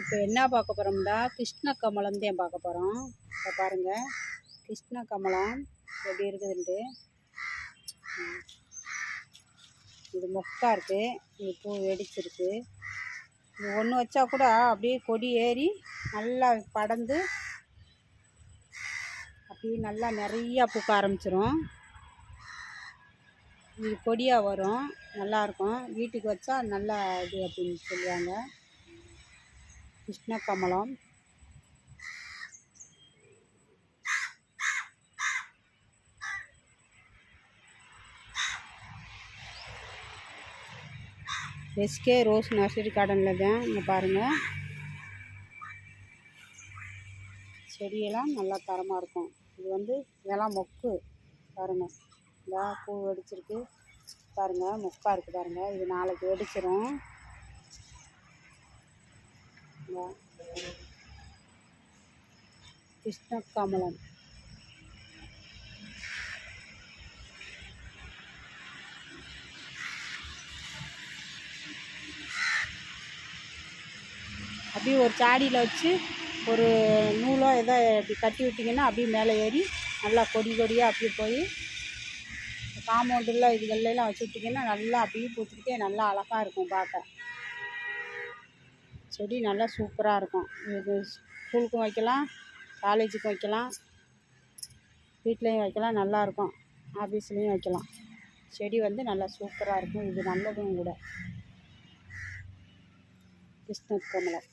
இப்போ என்ன பார்க்க போகிறோம்டா கிருஷ்ண கமலம் தான் பார்க்க போகிறோம் இப்போ பாருங்கள் கிருஷ்ண கமலம் எப்படி இருக்குதுன்ட்டு. இது மொக்கா இருக்குது இது பூ வெடிச்சிருக்கு. இது ஒன்று வச்சா கூட அப்படியே கொடி ஏறி நல்லா படந்து அப்படியே நல்லா நிறையா பூக்க ஆரம்பிச்சிரும். இது கொடியாக வரும் நல்லாயிருக்கும் வீட்டுக்கு வச்சா நல்லா இது அப்படின்னு சொல்லுவாங்க. Krishna Kamalam SK rose nursery கார்டனில் தான் இங்கே பாருங்கள் செடியெல்லாம் நல்லா தரமாக இருக்கும். இது வந்து இதெல்லாம் மொக்கு. பாருங்கள் இந்த பூ வெடிச்சிருக்கு. பாருங்கள் மொக்கா இருக்குது பாருங்கள் இது நாளைக்கு வெடிச்சிரும். இந்தா. கிருஷ்ண கமலம் அப்படியே ஒரு சாடியில் வச்சு ஒரு நூலோ ஏதோ இப்படி கட்டி விட்டிங்கன்னா அப்படியே மேலே ஏறி நல்லா கொடி கொடியாக அப்படியே போய் காம்பவுண்டில் இதுகள்லாம் வச்சு விட்டிங்கன்னா நல்லா அப்படியே பூத்துக்கிட்டே நல்லா அழகாக இருக்கும் பார்க்க செடி நல்லா சூப்பராக இருக்கும். இது ஸ்கூலுக்கும் வைக்கலாம் காலேஜுக்கும் வைக்கலாம் வீட்லேயும் வைக்கலாம் நல்லாயிருக்கும் ஆஃபீஸ்லேயும் வைக்கலாம். செடி வந்து நல்லா சூப்பராக இருக்கும். இது நல்லதும் கூட. கிருஷ்ண கமலம்.